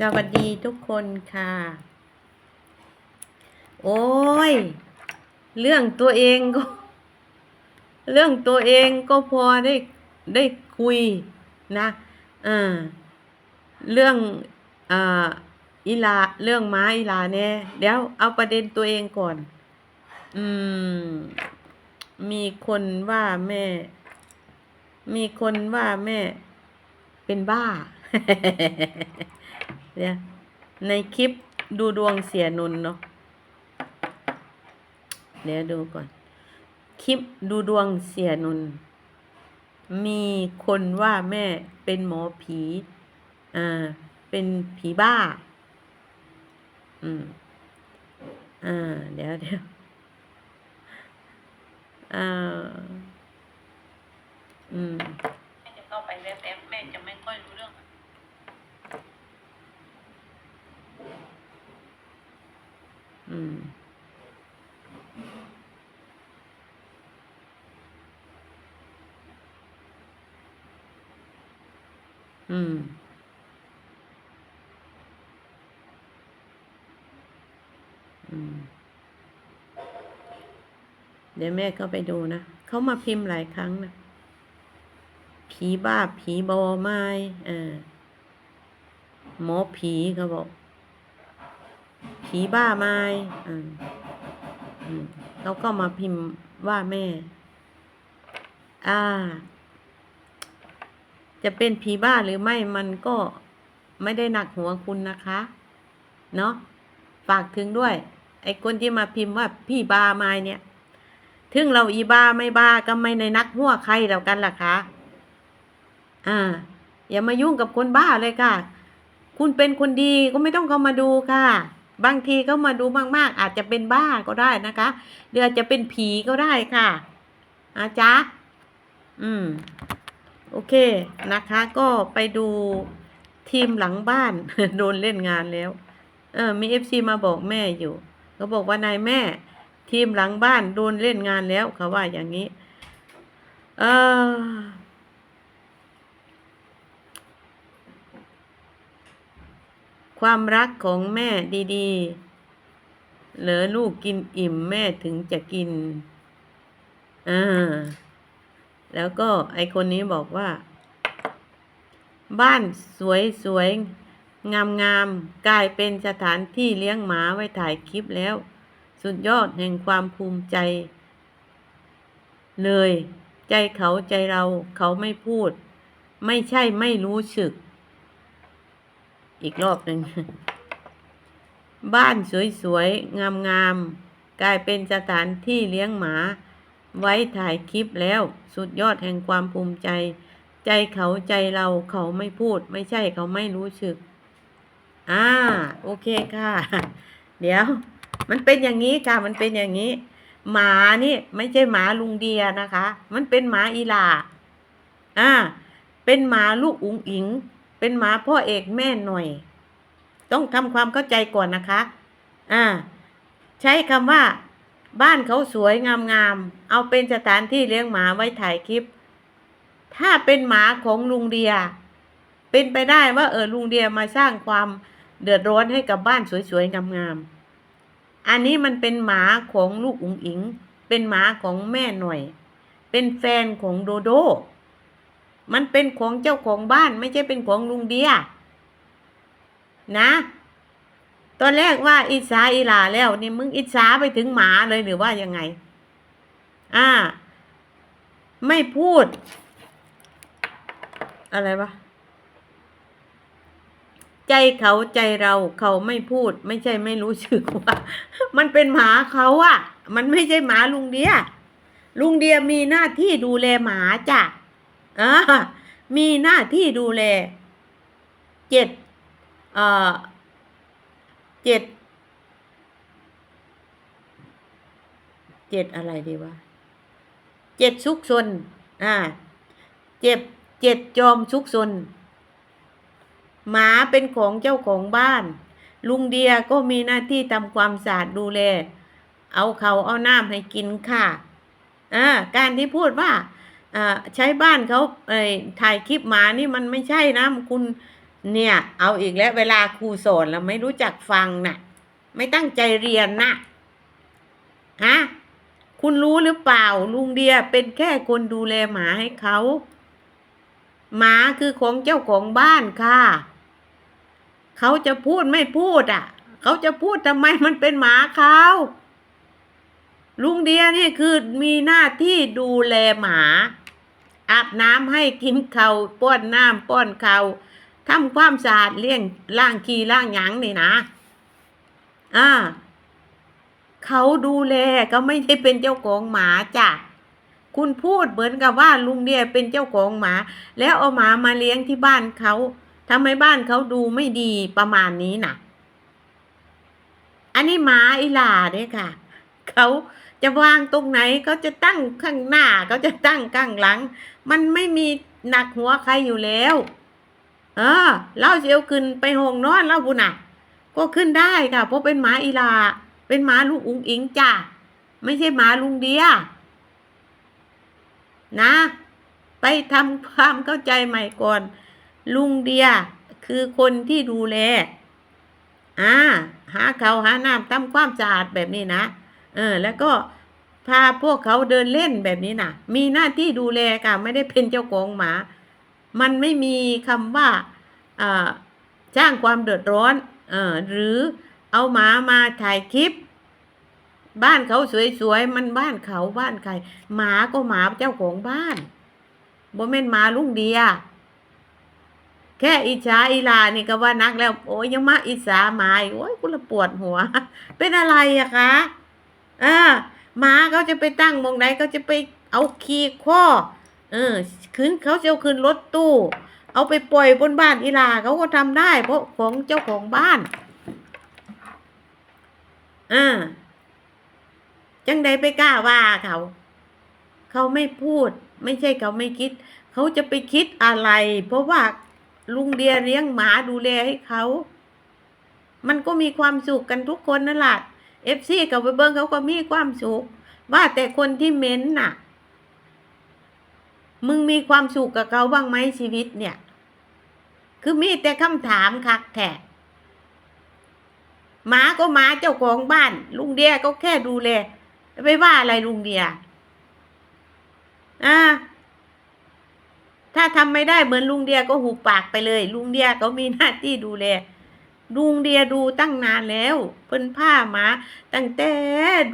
สวัสดีทุกคนค่ะ โอ้ย เรื่องตัวเองก็ เรื่องตัวเองก็พอได้ได้คุยนะอ่าเรื่องอ่าอีลา เรื่องม้าอีลาแน่เดี๋ยวเอาประเด็นตัวเองก่อน อืม มีคนว่าแม่ มีคนว่าแม่ เป็นบ้า เนี่ยในคลิปดูดวงเสียนุนเนาะเดี๋ยวดูก่อน คลิปดูดวงเสียนุนมีคนว่าแม่เป็นหมอผีอ่าเป็นผีบ้า อืมอ่าเดี๋ยวเดี๋ยวอ่าอืมแม่จะเข้าไปแวบๆแม่จะไม่ค่อยรู้เรื่ องอืมอืม อืม เดี๋ยวแม่ก็ไปดูนะ เขามาพิมพ์หลายครั้งนะ ผีบ้าผีบอไม้เออหมอผีเขาบอก ผีบ้าไม้อืมเขาก็มาพิมพ์ว่าแม่ อ่า จะเป็นผีบ้าหรือไม่มันก็ไม่ได้หนักหัวคุณนะคะ เนาะฝากถึงด้วย ไอ้คนที่มาพิมพ์ว่าพี่บ้าไม้เนี่ย ถึงเราอีบ้าไม่บ้าก็ไม่ในนักหัวใครแล้วกันล่ะคะ อ่า อย่ามายุ่งกับคนบ้าเลยค่ะ คุณเป็นคนดีก็ไม่ต้องเข้ามาดูค่ะ บางทีเขามาดูมาก ๆ อาจจะเป็นบ้าก็ได้นะคะหรืออาจจะเป็นผีก็ได้ค่ะอาจ๊ะอืม โอเคนะคะ ก็ไปดูทีมหลังบ้าน โดนเล่นงานแล้ว เออ มีเอฟซีมาบอกแม่อยู่เขาบอกว่านายแม่ ทีมหลังบ้านโดนเล่นงานแล้วเขาว่าอย่างนี้ เออ ความรักของแม่ดีๆ เหลือลูกกินอิ่มแม่ถึงจะกิน อ่า แล้วก็ไอคนนี้บอกว่า บ้านสวยสวยงามงามๆกลายเป็นสถานที่เลี้ยงหมาไว้ถ่ายคลิปแล้ว สุดยอดแห่งความภูมิใจ เลย ใจเขาใจเราเขาไม่พูด ไม่ใช่ไม่รู้สึก อีกรอบหนึ่ง บ้านสวยๆ งามๆ กลายเป็นสถานที่เลี้ยงหมา ไว้ถ่ายคลิปแล้วสุดยอดแห่งความภูมิใจ ใจเขาใจเราเขาไม่พูด ไม่ใช่เขาไม่รู้สึก อ่า โอเคค่ะ เดี๋ยว มันเป็นอย่างนี้ค่ะ มันเป็นอย่างนี้ หมานี่ไม่ใช่หมาลุงเดียนะคะ มันเป็นหมาอีลา อ่า เป็นหมาลูกอุ๋งอิง เป็นหมาพ่อเอกแม่หน่อย ต้องทำความเข้าใจก่อนนะคะ อ่า ใช้คำว่า บ้านเขาสวยงามๆเอาเป็นสถานที่เลี้ยงหมาไว้ถ่ายคลิป ถ้าเป็นหมาของลุงเดีย เป็นไปได้ว่าเออลุงเดียมาสร้างความเดือดร้อนให้กับบ้านสวยๆงามๆอันนี้มันเป็นหมาของลูกอุ๋งอิง เป็นหมาของแม่หน่อย เป็นแฟนของโดโด มันเป็นของเจ้าของบ้าน ไม่ใช่เป็นของลุงเดียนะ ตอนแรกว่าอิสาอีหลาแล้วนี่มึงอิสาไปถึงหมาเลยหรือว่ายังไง อ่า ไม่พูด อะไรวะใจเขาใจเราเขาไม่พูด ไม่ใช่ไม่รู้สึกว่า มันเป็นหมาเขาอะมันไม่ใช่หมาลุงเดียลุงเดียมีหน้าที่ดูแลหมาจ้ะ อ่ามีหน้าที่ดูแลเจ็ดเอ่อเจ็ดเจ็ดอะไรดีวะเจ็ดซุกซนอ่าเจ็บเจ็ดจอมซุกซนหมาเป็นของเจ้าของบ้าน ลุงเดียก็มีหน้าที่ทำความสะอาดดูแล เอาเขาเอาน้ำให้กินค่ะอ่าการที่พูดว่า อ่าใช้บ้านเขาเอ่ยถ่ายคลิปหมานี่มันไม่ใช่นะคุณเนี่ย เอาอีกแล้วเวลาครูสอนแล้วไม่รู้จักฟังน่ะ ไม่ตั้งใจเรียนน่ะฮะคุณรู้หรือเปล่า ลุงเดียเป็นแค่คนดูแลหมาให้เขา หมาคือของเจ้าของบ้านค่ะ เขาจะพูดไม่พูดอะ เขาจะพูดทำไมมันเป็นหมาเขาลุงเดียนี่คือมีหน้าที่ดูแลหมา อาบน้ำให้กินเขาวป้อนน้ำป้อนเขาวทำความสะอาดเลี้ยงล้างขี้ล้างหยังนี่นะอ่าเขาดูแลก็ไม่ได้เป็นเจ้าของหมาจ้ะคุณพูดเหมือนกับว่าลุงเดียเป็นเจ้าของหมา แล้วเอาหมามาเลี้ยงที่บ้านเขาทำให้บ้านเขาดูไม่ดีประมาณนี้น่ะ อันนี้หมาอีลาเนี่ยค่ะเขา จะวางตรงไหนเขาจะตั้งข้างหน้าเขาจะตั้งข้างหลัง มันไม่มีหนักหัวใครอยู่แล้ว เออเล่าเสียวขึ้นไปห้องนอนเล่าบุญน่ะ ก็ขึ้นได้ค่ะ เพราะเป็นหมาอีลา เป็นหมาลูกอุ๋งอิงจ้ะไม่ใช่หมาลุงเดียนะ ไปทำความเข้าใจใหม่ก่อน ลุงเดียคือคนที่ดูแลอ่าหาเขาหาน้ำทำความสะอาดแบบนี้นะ เออ แล้วก็พาพวกเขาเดินเล่นแบบนี้นะมีหน้าที่ดูแลค่ะไม่ได้เป็นเจ้าของหมา มันไม่มีคำว่าอ่าจ้างความเดือดร้อนเออหรือเอาหมามาถ่ายคลิป บ้านเขาสวยๆมันบ้านเขาบ้านใครหมาก็หมาเจ้าของบ้านบ่แม่นหมาลุงเดียแค่อิจฉาอีลานี่ก็ว่านักแล้ว โอ้ยยังมาอิจฉาหมาโอ้ยกูละปวดหัว เป็นอะไรอะคะ อ่าหมาเขาจะไปตั้งมองไหนเขาจะไปเอาขี้ข้อเออขึ้นเขาจะเอาขึ้นรถตู้ เอาไปปล่อยบนบ้านอีลาเขาก็ทำได้ เพราะของเจ้าของบ้านอ่าจังใดไปกล้าว่าเขา เขาไม่พูด ไม่ใช่เขาไม่คิด เขาจะไปคิดอะไร เพราะว่าลุงเดียเลี้ยงหมาดูแลให้เขา มันก็มีความสุขกันทุกคนนั่นแหละ เอฟซีกับไปเบิ้งเขาก็มีความสุข ว่าแต่คนที่เม้นน่ะ มึงมีความสุขกับเขาบ้างไหมชีวิตเนี่ย คือมีแต่คำถามคักแท้หมาก็หมาเจ้าของบ้าน ลุงเดียก็แค่ดูแลไปว่าอะไรลุงเดียอ่าถ้าทำไม่ได้เหมือนลุงเดียก็หูปากไปเลย ลุงเดียเขามีหน้าที่ดูแล ลุงเดียดูตั้งนานแล้ว เพิ่นผ้ามาตั้งแต่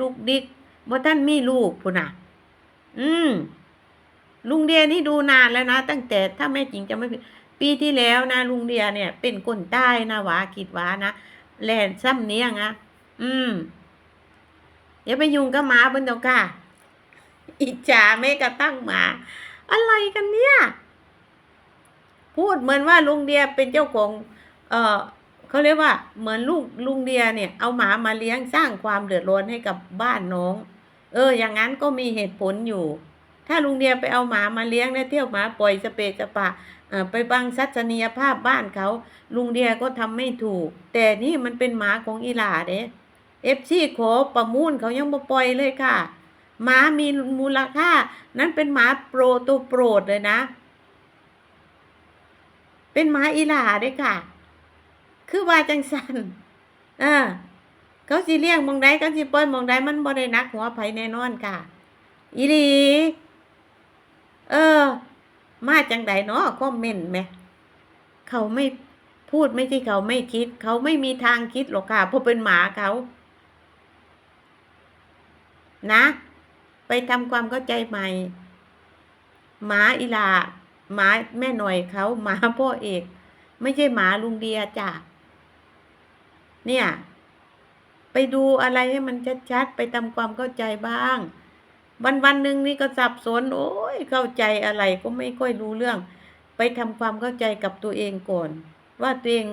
ดุกดิกบ่ท่านมีลูกพุ่นน่ะ อืมลุงเดียนี่ดูนานแล้วนะ ตั้งแต่ถ้าแม่จริงจะไม่ผิดปีที่แล้วนะลุงเดียเนี่ย เป็นคนใต้นะหวาคิดหวานะแลนซ้ำเนี้ยงะอืมอย่าไปยุ่งกับหมาเพิ่นเจ้าค่ะอิจฉาแม่กระตั้งหมา อะไรกันเนี่ย พูดเหมือนว่าลุงเดียเป็นเจ้าของ เออ เขาเรียกว่าเหมือนลูกลุงเดียเนี่ย เอาหมามาเลี้ยงสร้างความเดือดร้อนให้กับบ้านน้อง เออ อย่างนั้นก็มีเหตุผลอยู่ ถ้าลุงเดียไปเอาหมามาเลี้ยงแล้วเที่ยวหมาปล่อยสเปะสปะไปบังทัศนียภาพบ้านเขา ลุงเดียก็ทำไม่ถูก แต่นี่มันเป็นหมาของอีหลาเด้เอฟซีขอประมูลเขายังมาปล่อยเลยค่ะหมามีมูลค่า นั้นเป็นหมาโปรตัวโปรดเลยนะ เป็นหมาอีหลาเด้ค่ะ คือว่าจังสันอ่าเขาสิเลี้ยงมองใดเขาสิปล่อยมองใดมันบ่ได้นักหัวไผแน่นอนค่ะ อีหลีเออ มาจังใดเนาะคอมเมนต์ไหมเขาไม่พูดไม่ใช่เขาไม่คิด เขาไม่มีทางคิดหรอกค่ะเพราะเป็นหมาเขา นะ ไปทำความเข้าใจใหม่ หมาอีลาหมาแม่หน่อยเขาหมาพ่อเอก ไม่ใช่หมาลุงเดียจ้ะ เนี่ย ไปดูอะไรให้มันชัดๆ ไปทำความเข้าใจบ้าง วันวันหนึ่งนี่ก็สับสน โอ้ยเข้าใจอะไรก็ไม่ค่อยรู้เรื่อง ไปทำความเข้าใจกับตัวเองก่อน ว่าตัวเอง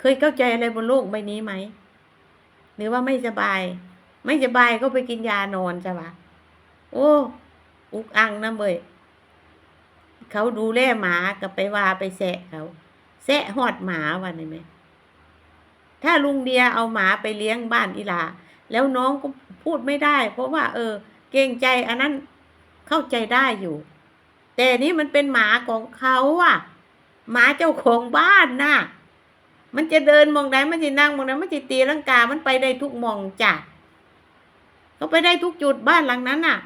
เคยเข้าใจอะไรบนโลกใบนี้ไหม หรือว่าไม่สบาย ไม่สบายก็ไปกินยานอนใช่ปะโอ้อุกอังนะเบยเขาดูแลหมากับไปว่าไปแสะเขา แสะหอดหมาวันนี้ไหม ถ้าลุงเดียเอาหมาไปเลี้ยงบ้านอีลา แล้วน้องก็พูดไม่ได้ เพราะว่า เออ เกรงใจอันนั้นเข้าใจได้อยู่ แต่นี่มันเป็นหมาของเขาอะหมาเจ้าของบ้านน่ะ มันจะเดินมองไหนมันจะนั่งมองไหนมันจะตีลังกามันไปได้ทุกมองจ้ะเขาไปได้ทุกจุดบ้านหลังนั้นน่ะ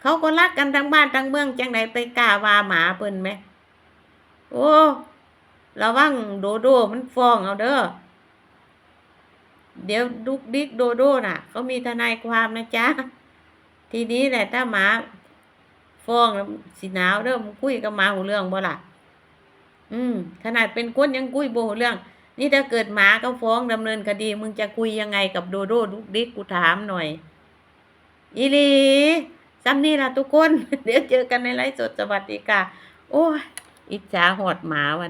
เขาก็รักกันทั้งบ้านทั้งเมืองจังไหนไปกล้าว่าหมาเปิ้นไหม โอ้ ระวังโดโดมันฟ้องเอาเด้อ เดี๋ยวดุกดิกโดโดน่ะเขามีทนายความนะจ๊ะ ทีนี้แหละถ้าหมาฟ้องสิหนาวเด้อมึงคุยกับหมาหูเรื่องบ่ล่ะ อืม ขนาดเป็นคนยังคุยโบหูเรื่อง นี่ถ้าเกิดหมาก็ฟ้องดำเนินคดี มึงจะคุยยังไงกับโดโดดุกดิกกูถามหน่อย อีลีซ้ำนี่ล่ะทุกคน เดี๋ยวเจอกันในไลฟ์สดสวัสดีค่ะ โอ้ยอิจฉาหอดหมาวัน